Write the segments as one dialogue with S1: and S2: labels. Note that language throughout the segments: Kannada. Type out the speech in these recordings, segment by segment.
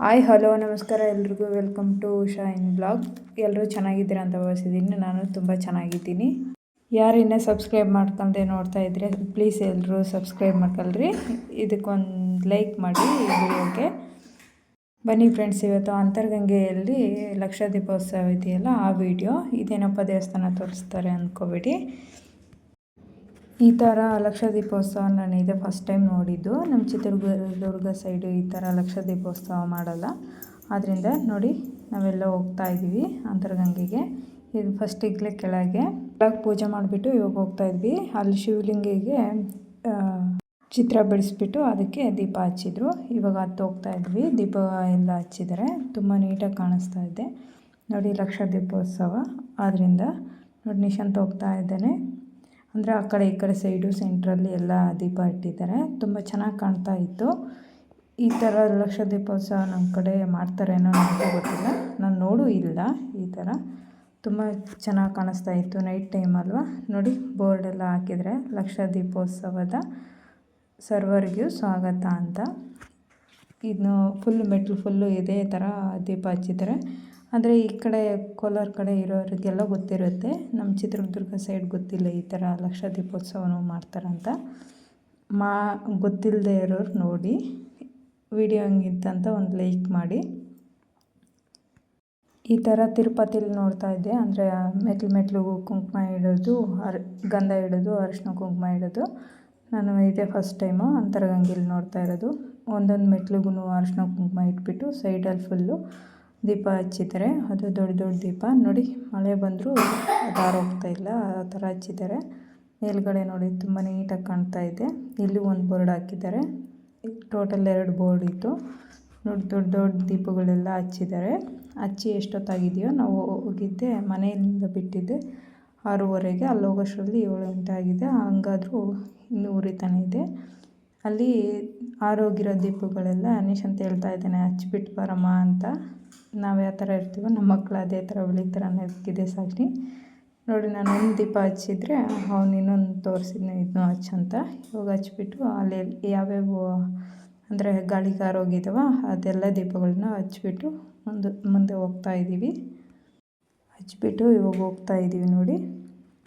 S1: ಹಾಯ್, ಹಲೋ, ನಮಸ್ಕಾರ. ಎಲ್ರಿಗೂ welcome to Usha in blog. ಎಲ್ಲರೂ ಚೆನ್ನಾಗಿದ್ದೀರಾ ಅಂತ ಭಾವಿಸಿದ್ದೀನಿ. ನಾನು ತುಂಬ ಚೆನ್ನಾಗಿದ್ದೀನಿ. ಯಾರು ಇನ್ನೂ ಸಬ್ಸ್ಕ್ರೈಬ್ ಮಾಡ್ಕೊಂಡೆ ನೋಡ್ತಾ ಇದ್ರೆ, ಪ್ಲೀಸ್ ಎಲ್ಲರೂ ಸಬ್ಸ್ಕ್ರೈಬ್ ಮಾಡ್ಕೊಳ್ರಿ. ಇದಕ್ಕೊಂದು ಲೈಕ್ ಮಾಡಿ ಈ ವಿಡಿಯೋಗೆ. ಬನ್ನಿ ಫ್ರೆಂಡ್ಸ್, ಇವತ್ತು ಅಂತರ್ಗಂಗೆಯಲ್ಲಿ ಲಕ್ಷ ದೀಪೋತ್ಸವ ಇದೆಯಲ್ಲ, ಆ ವಿಡಿಯೋ. ಇದೇನಪ್ಪ ದೇವಸ್ಥಾನ ತೋರಿಸ್ತಾರೆ ಅಂದ್ಕೋಬೇಡಿ ಈ ಥರ ಲಕ್ಷ ದೀಪೋತ್ಸವ ನಾನು ಇದೇ ಫಸ್ಟ್ ಟೈಮ್ ನೋಡಿದ್ದು. ನಮ್ಮ ಚಿತ್ರದುರ್ಗ ಸೈಡು ಈ ಥರ ಲಕ್ಷ ದೀಪೋತ್ಸವ ಮಾಡಲ್ಲ. ಆದ್ದರಿಂದ ನೋಡಿ, ನಾವೆಲ್ಲ ಹೋಗ್ತಾ ಇದ್ದೀವಿ ಅಂತರಗಂಗೆಗೆ. ಇದು ಫಸ್ಟಿಗ್ಲೇ ಕೆಳಗೆ. ಕೆಳಗೆ ಪೂಜೆ ಮಾಡಿಬಿಟ್ಟು ಇವಾಗ ಹೋಗ್ತಾ ಇದ್ವಿ. ಅಲ್ಲಿ ಶಿವಲಿಂಗಿಗೆ ಚಿತ್ರ ಬಿಡಿಸ್ಬಿಟ್ಟು ಅದಕ್ಕೆ ದೀಪ ಹಚ್ಚಿದ್ರು. ಇವಾಗ ಹತ್ತು ಹೋಗ್ತಾ ಇದ್ವಿ. ದೀಪ ಎಲ್ಲ ಹಚ್ಚಿದರೆ ತುಂಬ ನೀಟಾಗಿ ಕಾಣಿಸ್ತಾ ಇದೆ. ನೋಡಿ ಲಕ್ಷ ದೀಪೋತ್ಸವ ಆದ್ದರಿಂದ ನೋಡಿ ನಿಶಾಂತ್ ಹೋಗ್ತಾ ಇದ್ದಾನೆ. ಅಂದರೆ ಆ ಕಡೆ ಈ ಕಡೆ ಸೈಡು, ಸೆಂಟ್ರಲ್ಲಿ ಎಲ್ಲ ದೀಪ ಇಟ್ಟಿದ್ದಾರೆ. ತುಂಬ ಚೆನ್ನಾಗಿ ಕಾಣ್ತಾ ಇತ್ತು. ಈ ಥರ ಲಕ್ಷ ದೀಪೋತ್ಸವ ನಮ್ಮ ಕಡೆ ಮಾಡ್ತಾರೇನೋ ನನಗೂ ಗೊತ್ತಿಲ್ಲ. ನಾನು ನೋಡೂ ಇಲ್ಲ ಈ ಥರ ತುಂಬ ಚೆನ್ನಾಗಿ ಕಾಣಿಸ್ತಾ ಇತ್ತು ನೈಟ್ ಟೈಮ್ ಅಲ್ವಾ. ನೋಡಿ ಬೋರ್ಡೆಲ್ಲ ಹಾಕಿದರೆ ಲಕ್ಷ ದೀಪೋತ್ಸವದ ಸರ್ವರ್ಗೂ ಸ್ವಾಗತ ಅಂತ. ಇನ್ನು ಫುಲ್ ಮೆಟ್ಲು ಫುಲ್ಲು ಇದೇ ಥರ ದೀಪ ಹಚ್ಚಿದ್ದಾರೆ. ಅಂದರೆ ಈ ಕಡೆ ಕೋಲಾರ ಕಡೆ ಇರೋರಿಗೆಲ್ಲ ಗೊತ್ತಿರುತ್ತೆ. ನಮ್ಮ ಚಿತ್ರದುರ್ಗ ಸೈಡ್ ಗೊತ್ತಿಲ್ಲ ಈ ಥರ ಲಕ್ಷ ದೀಪೋತ್ಸವನೂ ಮಾಡ್ತಾರಂತ ಮಾ ಗೊತ್ತಿಲ್ಲದೆ ಇರೋರು ನೋಡಿ. ವಿಡಿಯೋ ಹಂಗಿತ್ತಂತ ಒಂದು ಲೈಕ್ ಮಾಡಿ. ಈ ಥರ ತಿರುಪತಿಲಿ ನೋಡ್ತಾ ಇದ್ದೆ. ಅಂದರೆ ಮೆಟ್ಲು ಮೆಟ್ಲಿಗೂ ಕುಂಕುಮ ಇಡೋದು, ಅರ್, ಗಂಧ ಇಡೋದು ಅರಿಶಿನ ಕುಂಕುಮ ಇಡೋದು. ನಾನು ಇದೇ ಫಸ್ಟ್ ಟೈಮು ಅಂತರಗಂಗೆಲಿ ನೋಡ್ತಾ ಇರೋದು. ಒಂದೊಂದು ಮೆಟ್ಲಿಗೂ ಅರಿಶಿನ ಕುಂಕುಮ ಇಟ್ಬಿಟ್ಟು ಸೈಡಲ್ಲಿ ಫುಲ್ಲು ದೀಪ ಹಚ್ಚಿದ್ದಾರೆ. ಅದು ದೊಡ್ಡ ದೊಡ್ಡ ದೀಪ. ನೋಡಿ, ಮಳೆ ಬಂದರೂ ಹೋಗ್ತಾ ಇಲ್ಲ, ಆ ಥರ ಹಚ್ಚಿದ್ದಾರೆ. ಮೇಲ್ಗಡೆ ನೋಡಿ, ತುಂಬ ನೀಟಾಗಿ ಕಾಣ್ತಾ ಇದೆ. ಇಲ್ಲಿ ಒಂದು ಬೋರ್ಡ್ ಹಾಕಿದ್ದಾರೆ. ಟೋಟಲ್ ಎರಡು ಬೋರ್ಡ್ ಇತ್ತು. ನೋಡಿ, ದೊಡ್ಡ ದೊಡ್ಡ ದೀಪಗಳೆಲ್ಲ ಹಚ್ಚಿದ್ದಾರೆ. ಹಚ್ಚಿ ಎಷ್ಟೊತ್ತಾಗಿದೆಯೋ, ನಾವು ಹೋಗಿದ್ದೆ, ಮನೆಯಿಂದ ಬಿಟ್ಟಿದ್ದೆ. ಆರೂವರೆಗೆ ಅಲ್ಲಿ ಹೋಗೋಷ್ಟರಲ್ಲಿ ಏಳು ಗಂಟೆ ಆಗಿದೆ. ಹಂಗಾದ್ರೂ ಇನ್ನೂ ಉರಿತಾನೆ ಇದೆ. ಅಲ್ಲಿ ಆರೋಗಿರೋ ದೀಪಗಳೆಲ್ಲ ಅನೀಶ್ ಅಂತ ಹೇಳ್ತಾ ಇದ್ದಾನೆ ಹಚ್ಬಿಟ್ಟು ಬರಮ್ಮ ಅಂತ. ನಾವು ಯಾವ ಥರ ಇರ್ತೀವೋ ನಮ್ಮ ಮಕ್ಕಳು ಅದೇ ಥರ ಬೆಳಿತಾರೆ ಅನ್ನೋದಕ್ಕಿದೆ ಸಾಕ್ಷಿ ನೋಡಿ, ನಾನು ಒಂದು ದೀಪ ಹಚ್ಚಿದ್ರೆ ಅವ್ನು ಇನ್ನೊಂದು ತೋರಿಸಿದ್ನ ಇದನ್ನು ಹಚ್ಚಂತ ಇವಾಗ ಹಚ್ಬಿಟ್ಟು ಅಲ್ಲಿ ಯಾವ್ಯಾವ ಅಂದರೆ ಗಾಳಿ ಹೋಗಿದ್ದಾವ ಅದೆಲ್ಲ ದೀಪಗಳನ್ನ ಹಚ್ಬಿಟ್ಟು ಮುಂದೆ ಮುಂದೆ ಹೋಗ್ತಾ ಇದ್ದೀವಿ ಹಚ್ಬಿಟ್ಟು ಇವಾಗ ಹೋಗ್ತಾ ಇದ್ದೀವಿ ನೋಡಿ.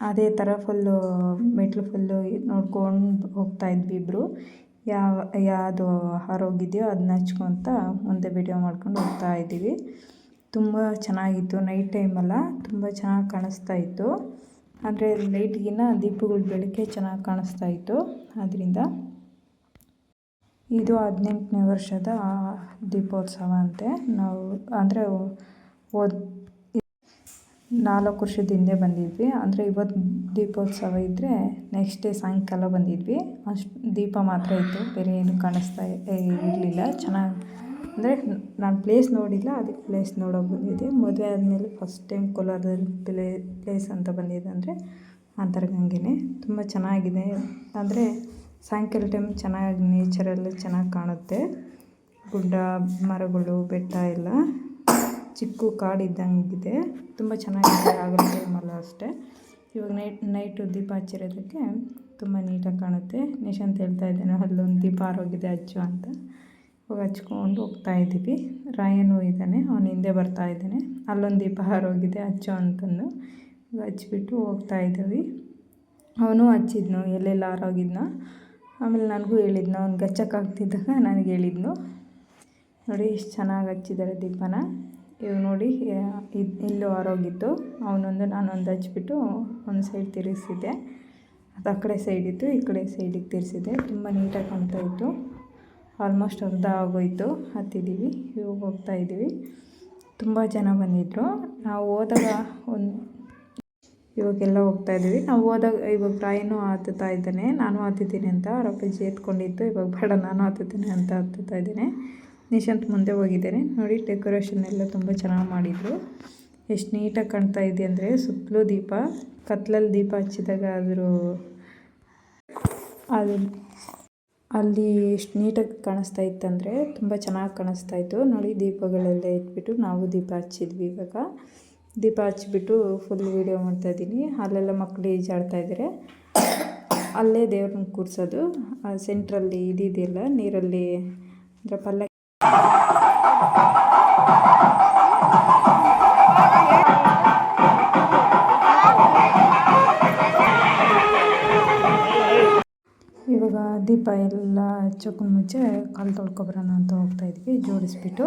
S1: ಅದೇ ಥರ ಫುಲ್ಲು ಮೆಟ್ಲು ಫುಲ್ಲು ನೋಡ್ಕೊಂಡು ಹೋಗ್ತಾ ಇದ್ವಿ ಇಬ್ಬರು ಯಾವ, ಯಾವುದು ಆರೋಗಿದೆಯೋ ಅದನ್ನ ಹಚ್ಕೊತ ಮುಂದೆ ವಿಡಿಯೋ ಮಾಡ್ಕೊಂಡು ಹೋಗ್ತಾ ಇದ್ದೀವಿ. ತುಂಬ ಚೆನ್ನಾಗಿತ್ತು ನೈಟ್ ಟೈಮಲ್ಲ ತುಂಬ ಚೆನ್ನಾಗಿ ಕಾಣಿಸ್ತಾ ಇತ್ತು. ಅಂದರೆ ಲೈಟ್ಗಿನ್ನ ದೀಪಗಳ ಬೆಳಕೆ ಚೆನ್ನಾಗಿ ಕಾಣಿಸ್ತಾ ಇತ್ತು. ಅದರಿಂದ ಇದು ಹದಿನೆಂಟನೇ ವರ್ಷದ ದೀಪೋತ್ಸವ ಅಂತೆ. ನಾವು, ಅಂದರೆ ಓದ್ ನಾಲ್ಕು ವರ್ಷದ ಹಿಂದೆ ಬಂದಿದ್ವಿ. ಅಂದರೆ ಇವತ್ತು ದೀಪೋತ್ಸವ ಇದ್ದರೆ ನೆಕ್ಸ್ಟ್ ಡೇ ಸಾಯಂಕಾಲ ಬಂದಿದ್ವಿ. ಅಷ್ಟು ದೀಪ ಮಾತ್ರ ಇತ್ತು. ಬೇರೆ ಏನು ಕಾಣಿಸ್ತಾ ಇರಲಿಲ್ಲ. ಚೆನ್ನಾಗಿ ಅಂದರೆ ನಾನು ಪ್ಲೇಸ್ ನೋಡಿಲ್ಲ. ಅದಕ್ಕೆ ಪ್ಲೇಸ್ ನೋಡೋಕೆ ಬಂದಿದ್ದೆ. ಮದುವೆ ಆದಮೇಲೆ ಫಸ್ಟ್ ಟೈಮ್ ಕೋಲಾರದಲ್ಲಿ ಪ್ಲೇ ಪ್ಲೇಸ್ ಅಂತ ಬಂದಿದೆ ಅಂದರೆ ಅಂತರಗಂಗೆನೇ. ತುಂಬ ಚೆನ್ನಾಗಿದೆ. ಅಂದರೆ ಸಾಯಂಕಾಲ ಟೈಮ್ ಚೆನ್ನಾಗಿ ನೇಚರೆಲ್ಲ ಚೆನ್ನಾಗಿ ಕಾಣುತ್ತೆ. ಗುಡ್ಡ ಮರಗಳು, ಬೆಟ್ಟ ಎಲ್ಲ. ಚಿಕ್ಕ ಕಾಡು ಇದ್ದಂಗಿದೆ. ತುಂಬ ಚೆನ್ನಾಗಿದೆ ಆಗುತ್ತೆ ಟೈಮಲ್ಲೂ ಅಷ್ಟೇ. ಇವಾಗ ನೈಟ್, ನೈಟು ದೀಪ ಹಚ್ಚಿರೋದಕ್ಕೆ ತುಂಬ ನೀಟಾಗಿ ಕಾಣುತ್ತೆ. ನಿಶಾಂತ್ ಹೇಳ್ತಾ ಇದ್ದಾನೆ, ಅಲ್ಲೊಂದು ದೀಪ ಆರೋಗಿದೆ ಹಚ್ಚು ಅಂತ. ಇವಾಗ ಹಚ್ಕೊಂಡು ಹೋಗ್ತಾ ಇದ್ದೀವಿ. ರಾಯನು ಇದ್ದಾನೆ, ಅವನು ಹಿಂದೆ ಬರ್ತಾ ಇದ್ದಾನೆ. ಅಲ್ಲೊಂದು ದೀಪ ಆರೋಗಿದೆ ಅಚ್ಚು ಅಂತಂದು. ಇವಾಗ ಹಚ್ಬಿಟ್ಟು ಹೋಗ್ತಾ ಇದ್ದೀವಿ. ಅವನು ಹಚ್ಚಿದ್ನು, ಎಲ್ಲೆಲ್ಲ ಆರೋಗಿದ್ನ. ಆಮೇಲೆ ನನಗೂ ಹೇಳಿದ್ನ, ಅವ್ನು ಗಚ್ಚಕ್ಕಾಗ್ತಿದ್ದಾಗ ನನಗೆ ಹೇಳಿದ್ನು. ನೋಡಿ, ಎಷ್ಟು ಚೆನ್ನಾಗಿ ಹಚ್ಚಿದ್ದಾರೆ ದೀಪನ. ಇವಾಗ ನೋಡಿ ಇಲ್ಲೂ ಆರೋಗಿತ್ತು. ಅವನೊಂದು, ನಾನೊಂದು ಹಚ್ಬಿಟ್ಟು ಒಂದು ಸೈಡ್ ತಿರುಗಿಸಿದ್ದೆ. ಅದು ಆ ಕಡೆ ಸೈಡ್ ಇತ್ತು, ಈ ಕಡೆ ಸೈಡಿಗೆ ತಿರ್ಸಿದ್ದೆ ತುಂಬ ನೀಟಾಗಿ ಕಾಣ್ತಾ ಇತ್ತು. ಆಲ್ಮೋಸ್ಟ್ ಅರ್ಧ ಆಗೋಯಿತು. ಹತ್ತಿದ್ದೀವಿ ಇವಾಗ ಹೋಗ್ತಾ ಇದ್ದೀವಿ. ತುಂಬ ಜನ ಬಂದಿದ್ದರು ನಾವು ಹೋದಾಗ ಒಂದು, ಇವಾಗೆಲ್ಲ ಹೋಗ್ತಾ ಇದ್ದೀವಿ. ನಾವು ಹೋದಾಗ, ಇವಾಗ ರಾಯನೂ ಹತ್ತುತ್ತಾ ಇದ್ದಾನೆ. ನಾನು ಹತ್ತಿದ್ದೀನಿ ಅಂತ ಅವರ ಅಪ್ಪಾಜಿ ಎತ್ಕೊಂಡಿತ್ತು ಇವಾಗ ಬೇಡ, ನಾನು ಹತ್ತುತ್ತೇನೆ ಅಂತ ಹತ್ತುತ್ತಾ ಇದ್ದೇನೆ. ನಿಶಾಂತ್ ಮುಂದೆ ಹೋಗಿದ್ದಾರೆ. ನೋಡಿ ಡೆಕೋರೇಷನ್ ಎಲ್ಲ ತುಂಬ ಚೆನ್ನಾಗಿ ಮಾಡಿದರು. ಎಷ್ಟು ನೀಟಾಗಿ ಕಾಣ್ತಾ ಇದೆ ಅಂದರೆ ಸುತ್ತಲೂ ದೀಪ, ಕತ್ಲಲ್ಲಿ ದೀಪ ಹಚ್ಚಿದಾಗ ಅದ್ರ ಅದು ಅಲ್ಲಿ ಎಷ್ಟು ನೀಟಾಗಿ ಕಾಣಿಸ್ತಾ ಇತ್ತಂದರೆ ತುಂಬ ಚೆನ್ನಾಗಿ ಕಾಣಿಸ್ತಾ ಇತ್ತು. ನೋಡಿ, ದೀಪಗಳೆಲ್ಲ ಇಟ್ಬಿಟ್ಟು ನಾವು ದೀಪ ಹಚ್ಚಿದ್ವಿ ಇವಾಗ. ದೀಪ ಹಚ್ಚಿಬಿಟ್ಟು ಫುಲ್ ವೀಡಿಯೋ ಮಾಡ್ತಾಯಿದ್ದೀನಿ ಅಲ್ಲೆಲ್ಲ ಮಕ್ಕಳು ಈಜಾಡ್ತಾ ಇದ್ದಾರೆ ಅಲ್ಲೇ ದೇವ್ರನ್ನ ಕೂರಿಸೋದು. ಸೆಂಟ್ರಲ್ಲಿ ಇದಿದೆಯಲ್ಲ, ನೀರಲ್ಲಿ ಅಂದರೆ ಪಲ್ಲ ಇವಾಗ ದೀಪ ಎಲ್ಲ ಹಚ್ಚೋಕ್ಕೂ ಮುಂಚೆ ಕಾಲು ತೊಳ್ಕೊಬರೋಣ ಅಂತ ಹೋಗ್ತಾ ಇದ್ವಿ, ಜೋಡಿಸ್ಬಿಟ್ಟು.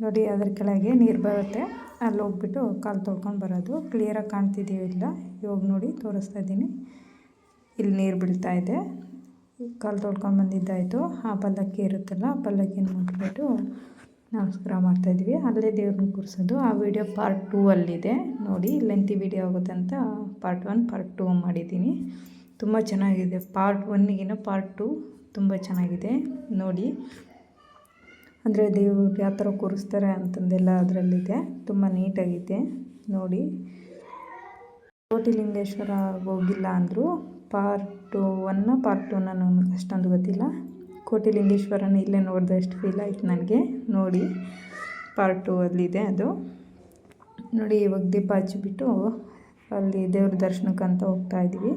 S1: ನೋಡಿ, ಅದ್ರ ಕೆಳಗೆ ನೀರು ಬರುತ್ತೆ. ಅಲ್ಲಿ ಹೋಗ್ಬಿಟ್ಟು ಕಾಲು ತೊಳ್ಕೊಂಡು ಬರೋದು. ಕ್ಲಿಯರಾಗಿ ಕಾಣ್ತಿದ್ದೀವಿ ಇಲ್ಲ, ಇವಾಗ ನೋಡಿ, ತೋರಿಸ್ತಾ ಇದ್ದೀನಿ. ಇಲ್ಲಿ ನೀರು ಬೀಳ್ತಾ ಇದೆ. ಕಾಲು ತೊಳ್ಕೊಂಡು ಬಂದಿದ್ದಾಯಿತು. ಆ ಪಲ್ಲಕ್ಕಿ ಇರುತ್ತಲ್ಲ, ಆ ಪಲ್ಲಕ್ಕಿನ ಮುಟ್ಬಿಟ್ಟು ನಮಸ್ಕಾರ ಮಾಡ್ತಾಯಿದ್ವಿ ಅಲ್ಲೇ ದೇವ್ರನ್ನ ಕೂರಿಸೋದು. ಆ ವಿಡಿಯೋ ಪಾರ್ಟ್ ಟೂ ಅಲ್ಲಿದೆ. ನೋಡಿ ಲೆಂತಿ ವಿಡಿಯೋ ಆಗುತ್ತೆ ಅಂತ ಪಾರ್ಟ್ ಒನ್ ಪಾರ್ಟ್ ಟೂ ಮಾಡಿದ್ದೀನಿ. ತುಂಬ ಚೆನ್ನಾಗಿದೆ. ಪಾರ್ಟ್ ಒನ್ಗಿನ ಪಾರ್ಟ್ ಟೂ ತುಂಬ ಚೆನ್ನಾಗಿದೆ. ನೋಡಿ, ಅಂದರೆ ದೇವ್ರು ಯಾವ ಥರ ಕೂರಿಸ್ತಾರೆ ಅಂತಂದೆಲ್ಲ ಅದರಲ್ಲಿದೆ. ತುಂಬ ನೀಟಾಗಿದೆ ನೋಡಿ, ಕೋಟಿಲಿಂಗೇಶ್ವರ ಹೋಗಿಲ್ಲ ಅಂದರು. ಪಾರ್ಟು ಒನ್ನ, ಪಾರ್ಟ್ ಟೂನ ನನಗೆ ಅಷ್ಟೊಂದು ಗೊತ್ತಿಲ್ಲ. ಕೋಟಿಲಿಂಗೇಶ್ವರನ ಇಲ್ಲೇ ನೋಡಿದಷ್ಟು ಫೀಲ್ ಆಯ್ತು ನನಗೆ. ನೋಡಿ, ಪಾರ್ಟ್ ಟೂ ಅಲ್ಲಿದೆ ಅದು. ನೋಡಿ, ಇವಾಗ ದೀಪ ಹಚ್ಚಿಬಿಟ್ಟು ಅಲ್ಲಿ ದೇವ್ರ ದರ್ಶನಕ್ಕಂತ ಹೋಗ್ತಾ ಇದ್ದೀವಿ.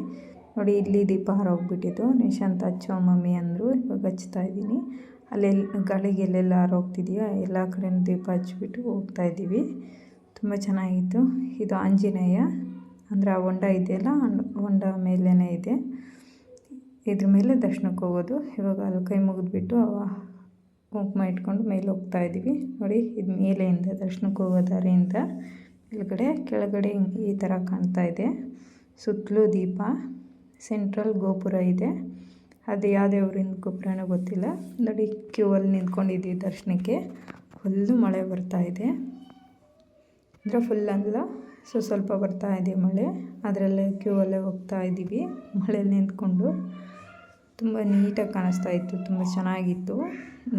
S1: ನೋಡಿ, ಇಲ್ಲಿ ದೀಪ ಹಾರೋಗ್ಬಿಟ್ಟಿತ್ತು ನಿಶಾಂತ್ ಹಚ್ಚೋ ಮಮ್ಮಿ ಅಂದರು ಇವಾಗ ಹಚ್ತಾ ಇದ್ದೀನಿ. ಅಲ್ಲೆಲ್ಲಿ ಗಾಳಿಗೆ ಎಲ್ಲೆಲ್ಲ ಹಾರೋಗ್ತಿದೆಯೋ ಎಲ್ಲ ಕಡೆಯೂ ದೀಪ ಹಚ್ಚಿಬಿಟ್ಟು ಹೋಗ್ತಾ ಇದ್ದೀವಿ. ತುಂಬ ಚೆನ್ನಾಗಿತ್ತು. ಇದು ಆಂಜನೇಯ. ಅಂದರೆ ಆ ಹೊಂಡ ಇದೆಯಲ್ಲ, ಹೊಂಡ ಮೇಲೇ ಇದೆ. ಇದ್ರ ಮೇಲೆ ದರ್ಶನಕ್ಕೆ ಹೋಗೋದು. ಇವಾಗ ಅಲ್ಲಿ ಕೈ ಮುಗಿದ್ಬಿಟ್ಟು ಕುಂಕುಮ ಇಟ್ಕೊಂಡು ಮೇಲೆ ಹೋಗ್ತಾ ಇದ್ದೀವಿ ನೋಡಿ, ಇದು ಮೇಲೆಯಿಂದ, ದರ್ಶನಕ್ಕೆ ಹೋಗೋ ದಾರಿಯಿಂದ ಕೆಳಗಡೆ ಕೆಳಗಡೆ ಈ ಥರ ಕಾಣ್ತಾ ಇದೆ. ಸುತ್ತಲೂ ದೀಪ, ಸೆಂಟ್ರಲ್ ಗೋಪುರ ಇದೆ. ಅದು ಯಾವುದೇ ಊರಿಂದ ಗೋಪುರನೋ ಗೊತ್ತಿಲ್ಲ. ನೋಡಿ ಕ್ಯೂ ಅಲ್ಲಿ ನಿಂತ್ಕೊಂಡಿದ್ದೀವಿ ದರ್ಶನಕ್ಕೆ. ಫುಲ್ಲು ಮಳೆ ಬರ್ತಾ ಇದೆ. ಅಂದರೆ ಫುಲ್ ಅಲ್ಲ ಸೊ ಸ್ವಲ್ಪ ಬರ್ತಾ ಇದೆ ಮಳೆ. ಅದರಲ್ಲೇ ಕ್ಯೂ ಅಲ್ಲೇ ಹೋಗ್ತಾ ಇದ್ದೀವಿ. ಮಳೆ ನಿಂತ್ಕೊಂಡು ತುಂಬ ನೀಟಾಗಿ ಕಾಣಿಸ್ತಾ ಇತ್ತು, ತುಂಬ ಚೆನ್ನಾಗಿತ್ತು.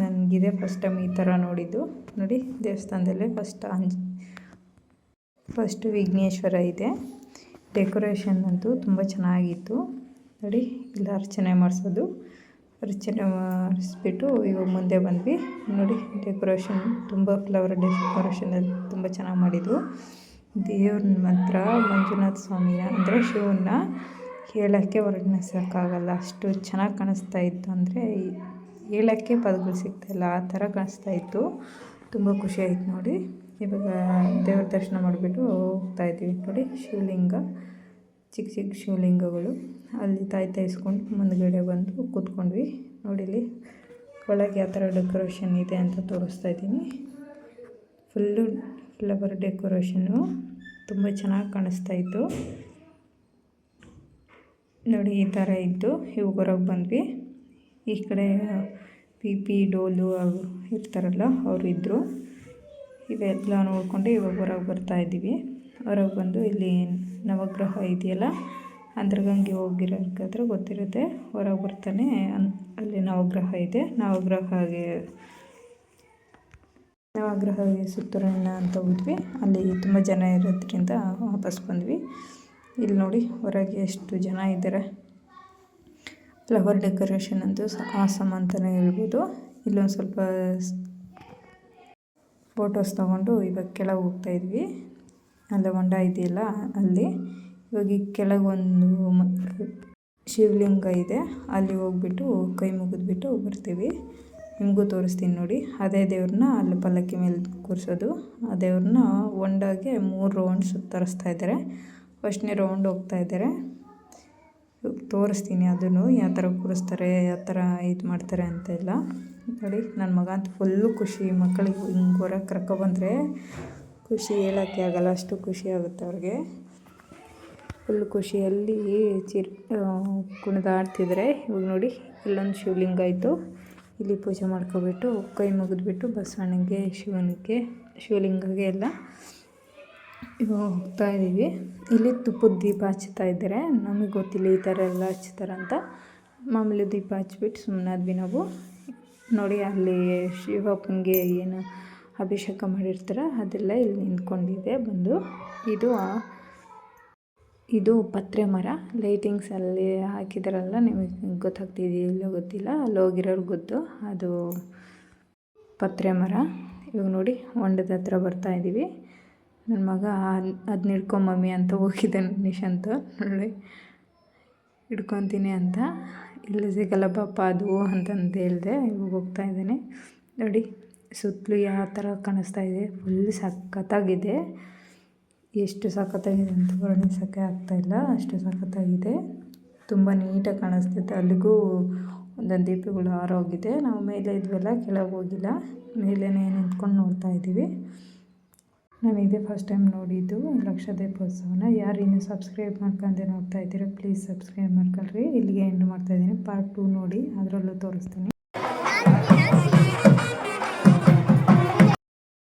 S1: ನನಗಿದೆ ಫಸ್ಟ್ ಟೈಮ್ ಈ ಥರ ನೋಡಿದ್ದು. ನೋಡಿ, ದೇವಸ್ಥಾನದಲ್ಲೇ ಫಸ್ಟ್ ಅಂಜ್ ಫಸ್ಟ್ ವಿಘ್ನೇಶ್ವರ ಇದೆ. ಡೆಕೋರೇಷನ್ ಅಂತೂ ತುಂಬ ಚೆನ್ನಾಗಿತ್ತು. ನೋಡಿ, ಇಲ್ಲ, ಅರ್ಚನೆ ಮಾಡಿಸೋದು. ಅರ್ಚನೆ ಮಾಡಿಸ್ಬಿಟ್ಟು ಇವಾಗ ಮುಂದೆ ಬಂದ್ವಿ. ನೋಡಿ ಡೆಕೋರೇಷನ್ ತುಂಬ ಫ್ಲವರ್ ಡೆಕೋರೇಷನಲ್ಲಿ ತುಂಬ ಚೆನ್ನಾಗಿ ಮಾಡಿದರು. ದೇವ್ರನ್ನ ಮಾತ್ರ ಮಂಜುನಾಥ ಸ್ವಾಮಿನ ಅಂದರೆ ಶಿವನ್ನ ಹೇಳೋಕ್ಕೆ ವರ್ಣಿಸೋಕ್ಕಾಗಲ್ಲ ಅಷ್ಟು ಚೆನ್ನಾಗಿ ಕಾಣಿಸ್ತಾ ಇತ್ತು ಅಂದರೆ ಹೇಳೋಕ್ಕೆ ಪದಗಳು ಸಿಗ್ತಾಯಿಲ್ಲ ಆ ಥರ ಕಾಣಿಸ್ತಾ ಇತ್ತು. ತುಂಬ ಖುಷಿ ಆಯ್ತು ನೋಡಿ. ಇವಾಗ ದೇವ್ರ ದರ್ಶನ ಮಾಡಿಬಿಟ್ಟು ಹೋಗ್ತಾಯಿದ್ವಿ ನೋಡಿ, ಶಿವಲಿಂಗ, ಚಿಕ್ಕ ಚಿಕ್ಕ ಶಿವಲಿಂಗಗಳು. ಅಲ್ಲಿ ತಾಯಿ ತಾಯಿಸ್ಕೊಂಡು ಮುಂದುಗಡೆ ಬಂದು ಕೂತ್ಕೊಂಡ್ವಿ. ನೋಡಿಲಿ ಒಳಗೆ ಯಾವ ಥರ ಡೆಕೋರೇಷನ್ ಇದೆ ಅಂತ ತೋರಿಸ್ತಾ ಇದ್ದೀನಿ. ಫುಲ್ಲು ಫ್ಲವರ್ ಡೆಕೋರೇಷನ್ನು ತುಂಬ ಚೆನ್ನಾಗಿ ಕಾಣಿಸ್ತಾ ಇತ್ತು. ನೋಡಿ, ಈ ಥರ ಇತ್ತು. ಇವು ಹೊರಗೆ ಬಂದ್ವಿ. ಈ ಕಡೆ ಪಿ ಪಿ ಡೋಲು ಇರ್ತಾರಲ್ಲ, ಅವರು ಇದ್ದರು ಇವೆಲ್ಲ ನೋಡಿಕೊಂಡು ಇವಾಗ ಹೊರಗೆ ಬರ್ತಾ ಇದ್ದೀವಿ. ಹೊರಗೆ ಬಂದು ಇಲ್ಲಿ ನವಗ್ರಹ ಇದೆಯಲ್ಲ ಅಂದ್ರಗಂಗೆ ಹೋಗಿರೋರ್ಗಾದ್ರೆ ಗೊತ್ತಿರುತ್ತೆ. ಹೊರಗೆ ಬರ್ತಾನೆ ಅಲ್ಲಿ ನವಗ್ರಹ ಇದೆ. ನವಗ್ರಹಗೆ ನವಗ್ರಹಗೆ ಸುತ್ತೂರಣ್ಣ ಅಂತ ಹೋದ್ವಿ. ಅಲ್ಲಿ ತುಂಬ ಜನ ಇರೋದ್ರಿಂದ ವಾಪಸ್ ಬಂದ್ವಿ. ಇಲ್ಲಿ ನೋಡಿ ಹೊರಗೆ ಎಷ್ಟು ಜನ ಇದ್ದಾರೆ. ಫ್ಲವರ್ ಡೆಕೋರೇಷನ್ ಅಂತೂ ಆಸಮ್ ಅಂತಲೇ ಹೇಳ್ಬೋದು. ಇಲ್ಲೊಂದು ಸ್ವಲ್ಪ ಫೋಟೋಸ್ ತೊಗೊಂಡು ಇವಾಗ ಕೆಳಗೆ ಹೋಗ್ತಾ ಇದ್ವಿ. ಅಲ್ಲಿ ಹೊಂಡ ಇದೆಯಲ್ಲ ಅಲ್ಲಿ. ಇವಾಗ ಈ ಕೆಳಗೊಂದು ಶಿವಲಿಂಗ ಇದೆ. ಅಲ್ಲಿ ಹೋಗ್ಬಿಟ್ಟು ಕೈ ಮುಗಿದ್ಬಿಟ್ಟು ಬರ್ತೀವಿ. ನಿಮಗೂ ತೋರಿಸ್ತೀನಿ ನೋಡಿ. ಅದೇ ದೇವ್ರನ್ನ ಅಲ್ಲಿ ಪಲ್ಲಕ್ಕಿ ಮೇಲೆ ಕೂರಿಸೋದು. ಆ ದೇವ್ರನ್ನ ಒಂಡಾಗೆ ಮೂರು ರೌಂಡ್ ಸುತ್ತರಿಸ್ತಾ ಇದ್ದಾರೆ. ಫಸ್ಟ್ನೇ ರೌಂಡ್ ಹೋಗ್ತಾ ಇದ್ದಾರೆ. ತೋರಿಸ್ತೀನಿ ಅದನ್ನು. ಯಾವ ಥರ ಕೂರಿಸ್ತಾರೆ, ಯಾವ ಥರ ಇದು ಮಾಡ್ತಾರೆ ಅಂತೆಲ್ಲ ನೋಡಿ, ನನ್ನ ಮಗ ಅಂತ ಫುಲ್ಲು ಖುಷಿ. ಮಕ್ಕಳಿಗೆ ಹಿಂಗೆ ಹೊರಗೆ ಕರ್ಕೊಬಂದರೆ ಖುಷಿ ಹೇಳೋಕ್ಕೆ ಆಗಲ್ಲ. ಅಷ್ಟು ಖುಷಿ ಆಗುತ್ತೆ ಅವ್ರಿಗೆ. ಫುಲ್ ಖುಷಿಯಲ್ಲಿ ಚಿರ್ ಕುಣಿದಾಡ್ತಿದ್ರೆ ಇವಾಗ ನೋಡಿ, ಇಲ್ಲೊಂದು ಶಿವಲಿಂಗ ಇತ್ತು ಇಲ್ಲಿ ಪೂಜೆ ಮಾಡ್ಕೊಬಿಟ್ಟು ಕೈ ಮುಗಿದ್ಬಿಟ್ಟು ಬಸವಣ್ಣಗೆ ಶಿವನಿಗೆ, ಶಿವಲಿಂಗಗೆ ಎಲ್ಲ ಇವಾಗ ಹೋಗ್ತಾ ಇದ್ದೀವಿ. ಇಲ್ಲಿ ತುಪ್ಪದ ದೀಪ ಹಚ್ತಾ ಇದ್ದಾರೆ. ನಮಗೆ ಗೊತ್ತಿಲ್ಲ ಈ ಥರ ಎಲ್ಲ ಹಚ್ತಾರಂತ ಮಾಮೂಲಿ ದೀಪ ಹಚ್ಬಿಟ್ಟು ಸುಮ್ಮನಾದ್ವಿ ನಾವು. ನೋಡಿ, ಅಲ್ಲಿ ಶಿವಪ್ಪನಿಗೆ ಏನು ಅಭಿಷೇಕ ಮಾಡಿರ್ತಾರೆ ಅದೆಲ್ಲ ಇಲ್ಲಿ ನಿಂತ್ಕೊಂಡಿದೆ ಬಂದು. ಇದು ಇದು ಪತ್ರೆ ಮರ. ಲೈಟಿಂಗ್ಸ್ ಅಲ್ಲಿ ಹಾಕಿದಾರಲ್ಲ, ನಿಮಗೆ ಗೊತ್ತಾಗ್ತಿದೆಯೋ ಗೊತ್ತಿಲ್ಲ. ಅಲ್ಲಿ ಹೋಗಿರೋರು ಗೊತ್ತು. ಅದು ಪತ್ರೆ ಮರ. ಇವಾಗ ನೋಡಿ, ಹೊಂಡದ ಹತ್ರ ಬರ್ತಾ ಇದ್ದೀವಿ ನನ್ನ ಮಗ ಅದನ್ನ ಹಿಡ್ಕೊಂಬಮ್ಮಿ ಅಂತ ಹೋಗಿದ್ದೆ ನಿಶಾಂತ್ ನೋಡಿ ಹಿಡ್ಕೊತೀನಿ ಅಂತ. ಇಲ್ಲ ಸಿಗಲ್ಲ ಪಾಪ, ಅದು ಅಂತಂದು ಹೇಳಿದೆ, ಇವಾಗ ಹೋಗ್ತಾ ಇದ್ದಾನೆ. ನೋಡಿ, ಸುತ್ತಲೂ ಯಾವ ಥರ ಕಾಣಿಸ್ತಾ ಇದೆ. ಫುಲ್ ಸಖತ್ತಾಗಿದೆ. ಎಷ್ಟು ಸಖತ್ತಾಗಿದೆ ಅಂತ ವರ್ಣಿಸೋಕ್ಕೆ ಆಗ್ತಾಯಿಲ್ಲ ಅಷ್ಟು ಸಖತ್ತಾಗಿದೆ. ತುಂಬ ನೀಟಾಗಿ ಕಾಣಿಸ್ತೈತೆ ಅಲ್ಲಿಗೂ ಒಂದೊಂದು ದೀಪಗಳು ಆರೋಗಿದೆ ನಾವು ಮೇಲೆ ಇದ್ವಲ್ಲ, ಕೆಳಗೆ ಹೋಗಿಲ್ಲ. ಮೇಲೇ ನಿಂತ್ಕೊಂಡು ನೋಡ್ತಾ ಇದ್ದೀವಿ. ನಾನು ಇದೇ ಫಸ್ಟ್ ಟೈಮ್ ನೋಡಿದ್ದು ಲಕ್ಷ ದೀಪೋತ್ಸವನ. ಯಾರು ಇನ್ನೂ ಸಬ್ಸ್ಕ್ರೈಬ್ ಮಾಡ್ಕೊಂಡೆ ನೋಡ್ತಾ ಇದ್ದೀರಾ ಪ್ಲೀಸ್ ಸಬ್ಸ್ಕ್ರೈಬ್ ಮಾಡ್ಕೊಳ್ರಿ. ಇಲ್ಲಿಗೆ ಎಂಡ್ ಮಾಡ್ತಾಯಿದ್ದೀನಿ ಪಾರ್ಟ್ ಟೂ ನೋಡಿ, ಅದರಲ್ಲೂ ತೋರಿಸ್ತೀನಿ.